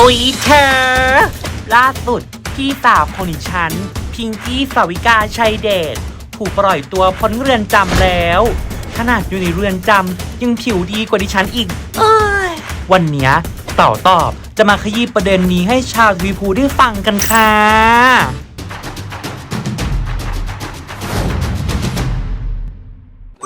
อุ๊ยเธอ ล่าสุดพี่สาวของดิฉัน พิงกี้สาวิกาชัยเดชถูกปล่อยตัวพ้นเรือนจำแล้ว ขนาดอยู่ในเรือนจำยังผิวดีกว่าดิฉันอีก เอ้ย วันเนี้ยเต่าตอบจะมาขยี้ประเด็นนี้ให้ชาวทวีพูได้ฟังกันค่ะ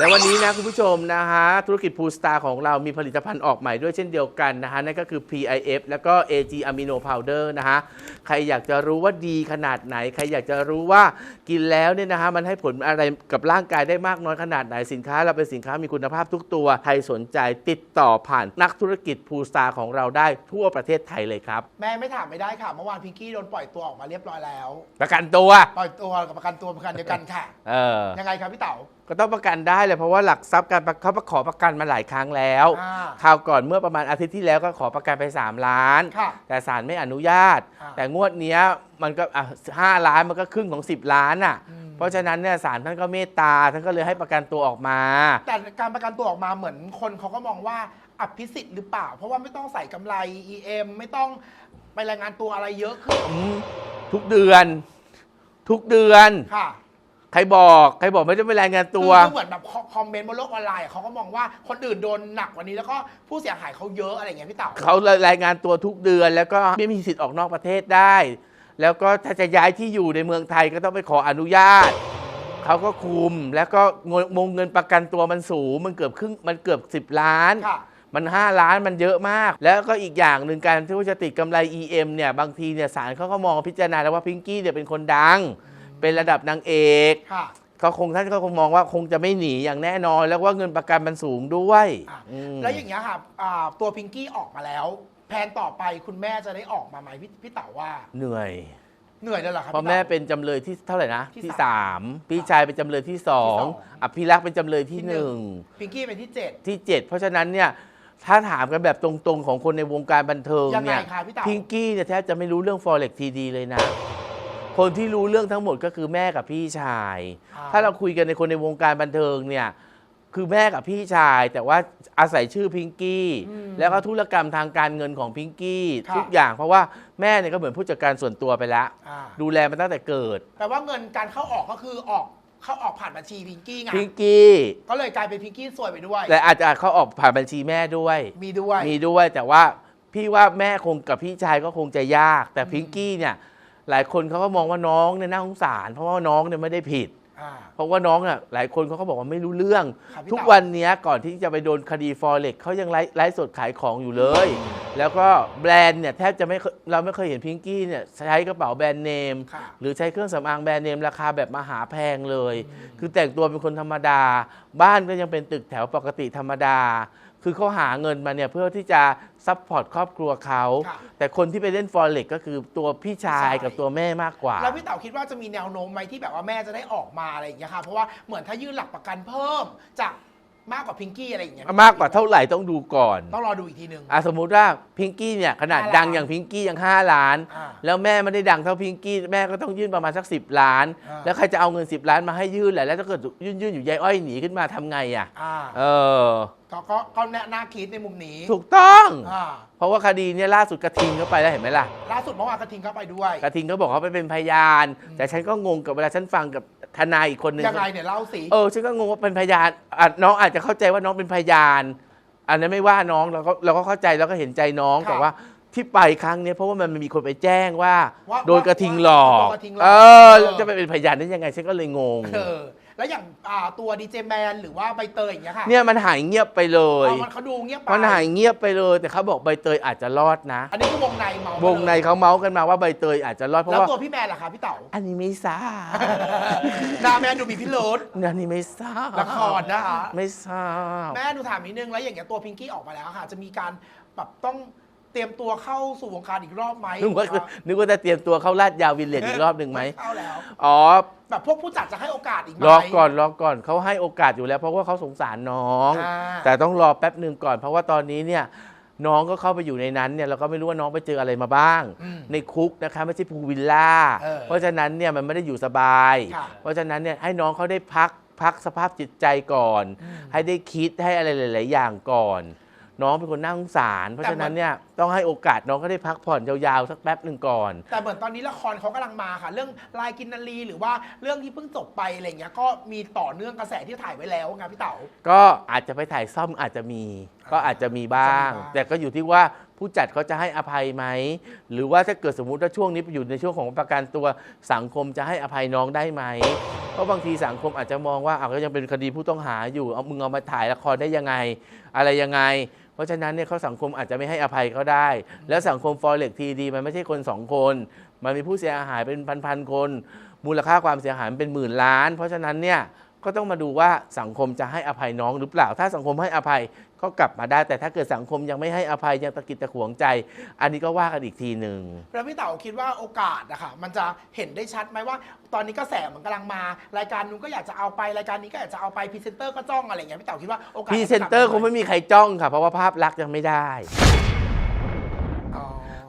และวันนี้นะคุณผู้ชมนะฮะธุรกิจพูสตาร์ของเรามีผลิตภัณฑ์ออกใหม่ด้วยเช่นเดียวกันนะฮะนั่นก็คือ PIF แล้วก็ AG Amino Powder นะฮะใครอยากจะรู้ว่าดีขนาดไหน ใครอยากจะรู้ว่ากินแล้วเนี่ยนะฮะมันให้ผลอะไรกับร่างกายได้มากน้อยขนาดไหนสินค้า เราเป็นสินค้ามีคุณภาพทุกตัว ใครสนใจติดต่อผ่านนักธุรกิจพูสตาร์ของเราได้ทั่วประเทศไทยเลยครับ แม่ไม่ถามไม่ได้ค่ะ เมื่อวานพิงกี้โดนปล่อยตัวออกมาเรียบร้อยแล้ว ประกันตัว ปล่อยตัวกับประกันตัวประกันเดียวกันค่ะ เออ ยังไงครับพี่เต๋าก็ต้องประกันได้เลยเพราะว่าหลักทรัพย์การประเขาขอประกันมาหลายครั้งแล้วอ่าคราวก่อนเมื่อประมาณอาทิตย์ที่แล้วก็ขอประกันไป 3 ล้าน ค่ะแต่ศาลไม่อนุญาต อ่าแต่งวดเนี้ยมันก็อะห้าล้านมันก็ครึ่งของ 10 ล้านอะ อืม เพราะฉะนั้นเนี่ยศาลท่านก็เมตตาท่านก็เลยให้ประกันตัวออกมา แต่การประกันตัวออกมาเหมือนคนเขาก็มองว่าอภิสิทธิ์หรือเปล่า เพราะว่าไม่ต้องใส่กำไร EM ไม่ต้องไปรายงานตัวอะไรเยอะขึ้นอืมทุกเดือน ทุกเดือน ค่ะ ใครบอกใครบอกไม่ต้องไปรายงานคืตัอวคือเหมือนแบบคอคอมเมนต์บนโลกออนไลน์เขาก็มองว่าคนอื่นโดนหนักกว่านี้แล้วก็ผู้เสียหายเขาเยอะอะไรอย่างเงี้ยพี่เต๋าเขารายงานตัวทุกเดือน แล้วก็ไม่มีสิทธิ์ออกนอกประเทศได้ แล้วก็ถ้าจะย้ายที่อยู่ในเมืองไทยก็ต้องไปขออนุญาต เขาก็คุมแล้วก็เงินวงเงินประกันตัวมันสูงมันเกือบครึ่งมันเกือบ 10 ล้าน ค่ะ มัน 5 ล้านมันเยอะมาก แล้วก็อีกอย่างหนึ่งการที่ว่าจะติดกำไร EM เนี่ยบางทีเนี่ยศาลเขาก็มองพิจารณาแล้วว่าพิงกี้เนี่ยเป็นคนดัง เป็นระดับนางเอกค่ะเขาคงท่านก็คงมองว่าคงจะไม่หนีอย่างแน่นอน แล้วว่าเงินประกันมันสูงด้วยอะอืม แล้วอย่างเงี้ยค่ะอ่าตัวพิงกี้ออกมาแล้วแผนต่อไปคุณแม่จะได้ออกมาไหมพี่พี่เต๋าว่า เหนื่อยเหนื่อยเลยเหรอครับเพราะพี่แม่ต๋า เป็นจำเลยที่เท่าไหร่นะที่ที่สาสามมพี่ชายเป็นจำเลยที่สองที่สอง อภิรักษ์เป็นจำเลยที่ที่หหนึ่นึ่งงพิงกี้เป็นที่เจ็ด ที่เจ็ดเพราะฉะนั้นเนี่ยถ้าถามกันแบบตรงๆของคนในวงการบันเทิงยังไงเนี่ยคะพี่เต๋า พิงกี้เนี่ยแทบจะไม่รู้เรื่อง forex TD เลยนะ คนที่รู้เรื่องทั้งหมดก็คือแม่กับพี่ชายอ่ถ้าเราคุยกันในคนในวงการบันเทิงเนี่ยคือแม่กับพี่ชาย แต่ว่าอาศัยชื่อพิงกี้แล้วก็ธุรกรรมทางการเงินของพิงกี้ทุกอย่างเพราะว่าแม่เนี่ยก็เหมือนผู้จัดการส่วนตัวไปแล้วอ่าดูแลมาตั้งแต่เกิดแปลว่าเงินการเข้าออกก็คือออกเข้าออกผ่านบัญชีพิงกี้ไงพิงกี้ก็เลยกลายเป็นพิงกี้สวยไปด้วย แต่อาจจะเขาออกผ่านบัญชีแม่ด้วย มีด้วยมีด้วยแต่ว่าพี่ว่าแม่คงกับพี่ชายก็คงจะยาก แต่พิงกี้เนี่ย หลายคนเขาก็มองว่าน้องเนี่ยน่าสงสาร เพราะว่าน้องเนี่ยไม่ได้ผิด อ่า เพราะว่าน้องอะหลายคนเขาก็บอกว่าไม่รู้เรื่อง ครับพี่ทุกเต๋า วันเนี้ยก่อนที่จะไปโดนคดีฟอเร็กเขายังไลฟ์ไลฟ์สดขายของอยู่เลย แล้วก็แบรนด์เนี่ยแทบจะไม่เคยเราไม่เคยเห็นพิงกี้เนี่ยใช้กระเป๋าแบรนด์เนม ค่ะ หรือใช้เครื่องสำอางแบรนด์เนมราคาแบบมหาแพงเลย คือแต่งตัวเป็นคนธรรมดา บ้านก็ยังเป็นตึกแถวปกติธรรมดา คือเขาหาเงินมาเนี่ยเพื่อที่จะซัพพอร์ตครอบครัวเขา ค่ะ แต่คนที่ไปเล่นฟอเร็กก็คือตัวพี่ชายพี่ชายกับตัวแม่มากกว่า แล้วพี่เต๋าคิดว่าจะมีแนวโน้มไหมที่แบบว่าแม่จะได้ออกมาอะไรอย่างเงี้ยค่ะเพราะว่าเหมือนถ้ายื่นหลักประกันเพิ่มจาก มากกว่าพิงกี้อะไรอย่างเงี้ยมากกว่าเท่าไหร่ต้องดูก่อนต้องรอดูอีกทีหนึ่ง อะสมมุติว่าพิงกี้เนี่ยขนาดห้าล้านดังอย่างพิงกี้ยัง 5 ล้าน อ่าแล้วแม่ไม่ได้ดังเท่าพิงกี้แม่ก็ต้องยื่นประมาณสัก 10 ล้าน อ่า แล้วใครจะเอาเงิน 10 ล้านมาให้ยื่นแหละแล้วถ้าเกิดยื่นยื่นอยู่ยายอ้อยหนีขึ้นมาทำไงอะอ่าเออ ก็ก็ก็แน่น่าคิดในมุมนี้ถูกต้อง อ่าเพราะว่าคดีเนี่ยล่าสุดกระทิงเข้าไปแล้วเห็นไหมล่ะ ล่าสุดเมื่อวานกระทิงเข้าไปด้วย กระทิงเขาบอกเขาไปเป็นพยาน แต่ฉันก็งงกับเวลาฉันฟังกับ ทนายอีกคนนึงยังไงเนี่ยเล่าสิเออฉันก็งงว่าเป็นพยานอะน้องอาจจะเข้าใจว่าน้องเป็นพยาน อันนั้นไม่ว่าน้องเราก็เราก็เข้าใจเราก็เห็นใจน้องค่ะแต่ว่าที่ไปครั้งเนี้ยเพราะว่ามันมีคนไปแจ้งว่าว่าโดนกระทิงหลอกโดนกระทิงหลอกเออเออแล้วจะไปเป็นพยานได้ยังไงฉันก็เลยงง เออ แล้วอย่างอ่าตัวดีเจแมนหรือว่าใบเตยอย่างเงี้ยค่ะเนี่ยมันหายเงียบไปเลยเอามันเขาดูเงียบไปมันหายเงียบไปเลย แต่เขาบอกใบเตยอาจจะรอดนะ อันนี้คือวงในเมาส์วงในเขาเมาส์กันมาว่าใบเตยอาจจะรอดเพราะแล้วว่าตัวพี่แมนล่ะคะพี่เต๋าอันนี้ไม่ทราบหน้าแมนดูมีพิรุษอันนี้ไม่ทราบละครนะคะ ไม่ทราบ แม่หนูถามนิดนึงแล้วอย่างเงี้ยตัวพิงกี้ออกมาแล้วค่ะ จะมีการแบบต้อง เตรียมตัวเข้าสู่วงการอีกรอบไหมนึกว่านึกว่าจะเตรียมตัวเข้าลาดยาววิลเลจอีกรอบหนึ่งไหมเข้าแล้วอ๋อแบบพวกผู้จัดจะให้โอกาสอีกไหมรอก่อนรอก่อนเขาให้โอกาสอยู่แล้ว เพราะว่าเขาสงสารน้องอ่าแต่ต้องรอแป๊บหนึ่งก่อน เพราะว่าตอนนี้เนี่ยน้องก็เข้าไปอยู่ในนั้นเนี่ยเราก็ไม่รู้ว่าน้องไปเจออะไรมาบ้างอืมในคุกนะคะไม่ใช่พูลวิลล่าเออเพราะฉะนั้นเนี่ยมันไม่ได้อยู่สบายค่ะเพราะฉะนั้นเนี่ยให้น้องเขาได้พักพักสภาพจิตใจก่อนอืมให้ได้คิดให้อะไรหลาย ๆ อย่างก่อน น้องเป็นคนน่าสงสาร เพราะฉะนั้นเนี่ยต้องให้โอกาสน้องก็ได้พักผ่อนยาวๆสักแป๊บหนึ่งก่อน แต่เหมือนตอนนี้ละครเขากำลังมาค่ะ เรื่องลายกินนารีหรือว่าเรื่องที่เพิ่งจบไปอะไรเงี้ยก็มีต่อเนื่องกระแสที่ถ่ายไว้แล้วไงพี่เต๋าก็อาจจะไปถ่ายซ่อมอาจจะมี ก็อาจจะมีบ้างจะมีบ้างแต่ก็อยู่ที่ว่าผู้จัดเขาจะให้อภัยไหม หรือว่าถ้าเกิดสมมุติว่าช่วงนี้อยู่ในช่วงของประกันตัวสังคมจะให้อภัยน้องได้ไหมเพราะบางทีสังคมอาจจะมองว่าอ้าวก็ยังเป็นคดีผู้ต้องหาอยู่เอามึงเอามาถ่ายละครได้ยังไง อะไรยังไง เพราะฉะนั้นเนี่ยเขาสังคมอาจจะไม่ให้อภัยเขาได้ แล้วสังคมฟอเร็กทีดีมันไม่ใช่คนสองคน มันมีผู้เสียหายเป็นพันๆคน มูลค่าความเสียหายมันเป็นหมื่นล้าน เพราะฉะนั้นเนี่ย ก็ต้องมาดูว่าสังคมจะให้อภัยน้องหรือเปล่า ถ้าสังคมให้อภัยก็กลับมาได้ แต่ถ้าเกิดสังคมยังไม่ให้อภัยยังตะกิดตะขวงใจ อันนี้ก็ว่ากันอีกทีหนึ่งแล้วพี่เต๋าคิดว่าโอกาสอะค่ะมันจะเห็นได้ชัดไหมว่า ตอนนี้กระแสมันกำลังมา รายการนู้นก็อยากจะเอาไปรายการนี้ก็อยากจะเอาไปพรีเซนเตอร์ก็จ้องอะไรอย่างเงี้ยพี่เต๋าคิดว่าโอกาสพรีเซนเตอร์คงไม่มีใครจ้องค่ะเพราะว่าภาพลักษณ์ยังไม่ได้อ๋อ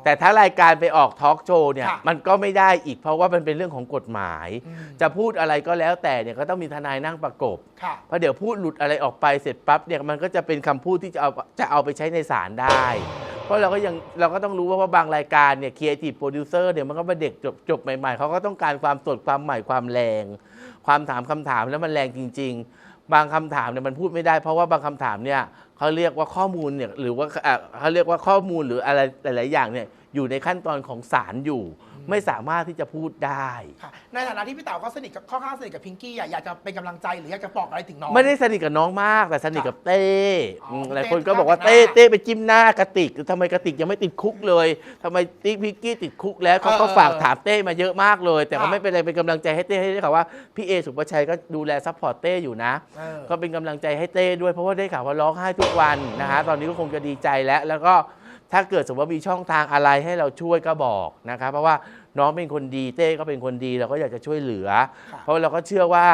แต่ถ้ารายการไปออกทอล์กโชว์เนี่ย ค่ะมันก็ไม่ได้อีกเพราะว่ามันเป็นเรื่องของกฎหมาย อืม จะพูดอะไรก็แล้วแต่เนี่ยก็ต้องมีทนายนั่งประกบ ค่ะ เพราะเดี๋ยวพูดหลุดอะไรออกไปเสร็จปั๊บเนี่ยมันก็จะเป็นคำพูดที่จะเอาจะเอาไปใช้ในศาลได้ เพราะเราก็ยังเราก็ต้องรู้ว่าว่าบางรายการเนี่ยครีเอทีฟโปรดิวเซอร์เนี่ยมันก็เป็นเด็กจบจบใหม่ๆ เขาก็ต้องการความสดความใหม่ความแรง ความถามคำถามแล้วมันแรงจริง ๆ บางคำถามเนี่ยมันพูดไม่ได้ เพราะว่าบางคำถามเนี่ยเขาเรียกว่าข้อมูลเนี่ยหรือว่าเอ่อเขาเรียกว่าข้อมูลหรืออะไรหลาย ๆ อย่างเนี่ยอยู่ในขั้นตอนของศาลอยู่ ไม่สามารถที่จะพูดได้ ค่ะในฐานะที่พี่เต๋าก็สนิทกับค่อนข้างสนิทกับพิงกี้อะอยากจะเป็นกำลังใจหรืออยากจะบอกอะไรถึงน้อง ไม่ได้สนิทกับน้องมาก แต่สนิทกับเต้อ๋ออืมหลายคนก็บอกว่าเต้เต้ เต้เต้ไปจิ้มหน้ากระติกทำไมกระติกยังไม่ติดคุกเลยทำไมติ๊กพิกกี้ติดคุกแล้วเขาก็เออฝากถามเต้มาเยอะมากเลย แต่ก็ค่ะ ไม่เป็นไรเป็นกำลังใจให้เต้ให้ได้ข่าวว่าพี่เอสุปชัยก็ดูแลซัพพอร์ตเต้อยู่นะ เออ ก็เป็นกำลังใจให้เต้ด้วยเพราะว่าได้ข่าวว่าร้องไห้ทุกวันนะฮะตอนนี้ก็คงจะดีใจแล้ว แล้วก็ ถ้าเกิดสมมติว่ามีช่องทางอะไรให้เราช่วยก็บอกนะครับ เพราะว่าน้องเป็นคนดีเต้ก็เป็นคนดีเราก็อยากจะช่วยเหลือค่ะเพราะเราก็เชื่อว่า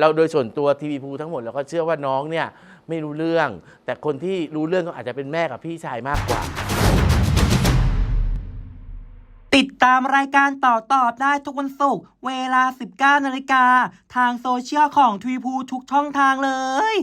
เราโดยส่วนตัวทีวีพูทั้งหมดเราก็เชื่อว่าน้องเนี่ยไม่รู้เรื่อง แต่คนที่รู้เรื่องก็อาจจะเป็นแม่กับพี่ชายมากกว่า ติดตามรายการต่อตอบได้ทุกวันศุกร์เวลา 19นาฬิกาทางโซเชียลของทวีพูทุกช่องทางเลย